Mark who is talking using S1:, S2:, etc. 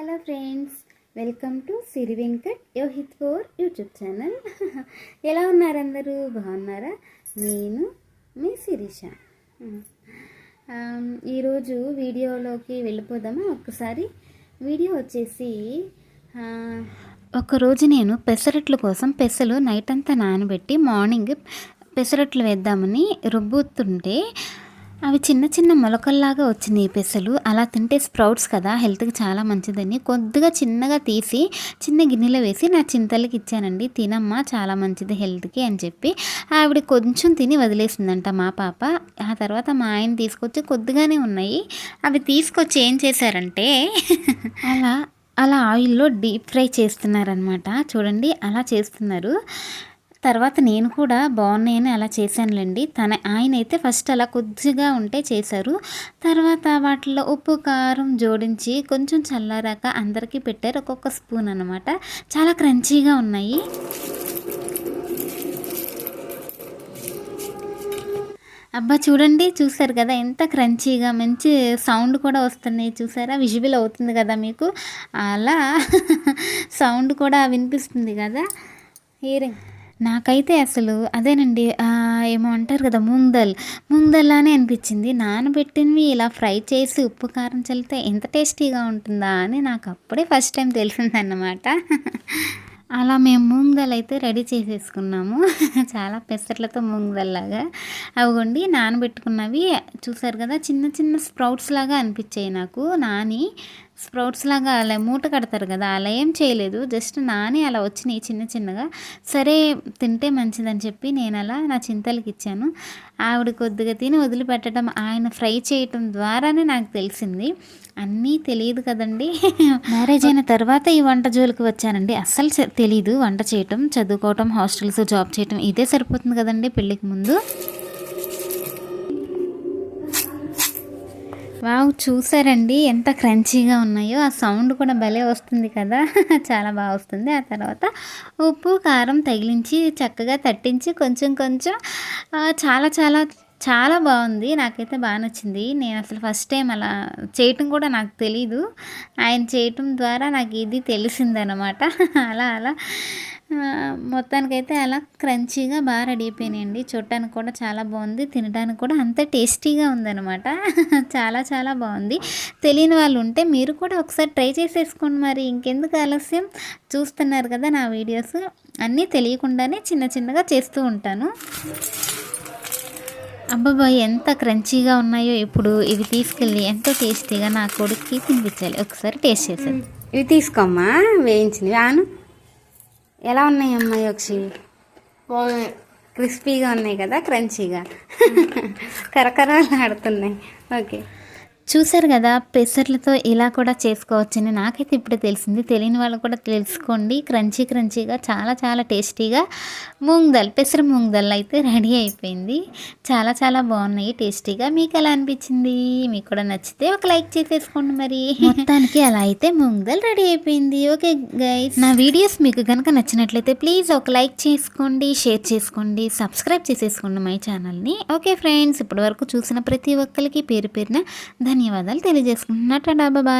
S1: Hello friends welcome to Siri Venkat Yohith four YouTube channel. ఎలా ఉన్నారు అందరూ? బాగున్నారా? నేను మీ శిరీష. ఈరోజు వీడియోలోకి వెళ్ళిపోదామా? ఒక్కసారి వీడియో వచ్చేసి ఒకరోజు నేను పెసరట్ల కోసం పెసలు నైట్ అంతా నానబెట్టి మార్నింగ్ పెసరట్లు వేద్దామని రుబ్బుతుంటే అవి చిన్న చిన్న మొలకల్లాగా వచ్చినాయి పెసలు. అలా తింటే స్ప్రౌట్స్ కదా హెల్త్కి చాలా మంచిదని. కొద్దిగా చిన్నగా తీసి చిన్న గిన్నెలో వేసి నా చింతలకి ఇచ్చానండి. తినమ్మా చాలా మంచిది హెల్త్కి అని చెప్పి. ఆవిడ కొంచెం తిని వదిలేసిందంట మా పాప. ఆ తర్వాత మా ఆయన తీసుకొచ్చి కొద్దిగానే ఉన్నాయి. అవి తీసుకొచ్చి ఏం చేశారంటే అలా అలా ఆయిల్లో డీప్ ఫ్రై చేస్తున్నారనమాట చూడండి అలా చేస్తున్నారు. తర్వాత నేను కూడా బాగున్నాయని అలా చేశానులేండి. తన ఆయన అయితే ఫస్ట్ అలా కొద్దిగా ఉంటే చేశారు. తర్వాత వాటిలో ఉప్పు కారం జోడించి కొంచెం చల్లారాక అందరికీ పెట్టారు. ఒక్కొక్క స్పూన్ అనమాట చాలా క్రంచీగా ఉన్నాయి. అబ్బా చూడండి చూసారు కదా ఎంత క్రంచీగా మంచి సౌండ్ కూడా వస్తున్నాయి. చూసారా? విజువల్ అవుతుంది కదా మీకు? అలా సౌండ్ కూడా వినిపిస్తుంది కదా? హియరింగ్ నాకైతే అసలు అదేనండి ఏమో అంటారు కదా ముందల్. ముందల్లానే అనిపించింది. నానబెట్టినవి ఇలా ఫ్రై చేసి ఉప్పు కారం చల్లితే ఎంత టేస్టీగా ఉంటుందా అని నాకు అప్పుడే ఫస్ట్ టైం తెలిసిందన్నమాట. అలా మేము మూంగ్ అయితే రెడీ చేసేసుకున్నాము. చాలా పెసర్లతో ముంగల్లాగా దాల్ అవిగోండి నానబెట్టుకున్నవి చూసారు కదా చిన్న చిన్న స్ప్రౌట్స్ లాగా అనిపించాయి నాకు. నాని స్ప్రౌట్స్ లాగా అలా మూట కడతారు కదా అలా ఏం చేయలేదు. జస్ట్ నాని అలా వచ్చినాయి చిన్న చిన్నగా. సరే తింటే మంచిదని చెప్పి నేను అలా నా చింతలకి ఇచ్చాను. ఆవిడ కొద్దిగా తిని వదిలిపెట్టడం ఆయన ఫ్రై చేయటం ద్వారానే నాకు తెలిసింది. అన్నీ తెలియదు కదండి. మ్యారేజ్ అయిన తర్వాత ఈ వంట జోలికి వచ్చానండి. అస్సలు తెలియదు వంట చేయటం చదువుకోవటం హాస్టల్స్ జాబ్ చేయటం ఇదే సరిపోతుంది కదండి పెళ్ళికి ముందు. వావ్ చూసారండి. ఎంత క్రంచీగా ఉన్నాయో. ఆ సౌండ్ కూడా భలే వస్తుంది కదా. చాలా బాగా వస్తుంది. ఆ తర్వాత ఉప్పు కారం తగిలించి చక్కగా తట్టించి కొంచెం కొంచెం చాలా చాలా చాలా బాగుంది. నాకైతే బాగా నచ్చింది. నేను అసలు ఫస్ట్ టైం అలా చేయటం కూడా నాకు తెలీదు. ఆయన చేయటం ద్వారా నాకు ఇది తెలిసిందనమాట. అలా అలా. మొత్తానికైతే అలా క్రంచీగా బాగా రెడీ అయిపోయినాయండి. చూడటానికి కూడా చాలా బాగుంది తినడానికి కూడా అంత టేస్టీగా ఉందన్నమాట. చాలా చాలా బాగుంది. తెలియని వాళ్ళు ఉంటే మీరు కూడా ఒకసారి ట్రై చేసేసుకోండి మరి. ఇంకెందుకు ఆలస్యం? చూస్తున్నారు కదా నా వీడియోస్. అన్నీ తెలియకుండానే చిన్న చిన్నగా చేస్తూ ఉంటాను. అబ్బాబాయ్ ఎంత క్రంచీగా ఉన్నాయో ఇప్పుడు ఇవి తీసుకెళ్ళి ఎంతో టేస్టీగా నా కొడుక్కి తినిపించాలి. ఒకసారి టేస్ట్ చేసేది
S2: ఇవి తీసుకోమ్మా వేయించినవి. ఆను? ఎలా ఉన్నాయి అమ్మాయి ఒకసి క్రిస్పీగా ఉన్నాయి కదా క్రంచీగా. కరకరాలు ఆడుతున్నాయి. ఓకే.
S1: చూసారు కదా పెసర్లతో ఇలా కూడా చేసుకోవచ్చని నాకైతే ఇప్పుడే తెలిసింది. తెలియని వాళ్ళు కూడా తెలుసుకోండి. క్రంచీ క్రంచీగా చాలా చాలా టేస్టీగా మూంగ్ దాల్ పెసర మూంగ్ దాల్ అయితే రెడీ అయిపోయింది. చాలా చాలా బాగున్నాయి టేస్టీగా. మీకు ఎలా అనిపించింది? మీకు కూడా నచ్చితే ఒక లైక్ చేసేసుకోండి మరి. మొత్తానికి అలా అయితే మూంగ్ దాల్ రెడీ అయిపోయింది. Okay guys. నా వీడియోస్ మీకు కనుక నచ్చినట్లయితే ప్లీజ్ ఒక లైక్ చేసుకోండి షేర్ చేసుకోండి సబ్స్క్రైబ్ చేసేసుకోండి మై ఛానల్ని. ఓకే ఫ్రెండ్స్ ఇప్పటి వరకు చూసిన ప్రతి ఒక్కరికి పేరు పేరున ధన్యవాదాలు ధన్యవాదాలు తెలియజేసుకుంటున్నట్టు బాబాయ్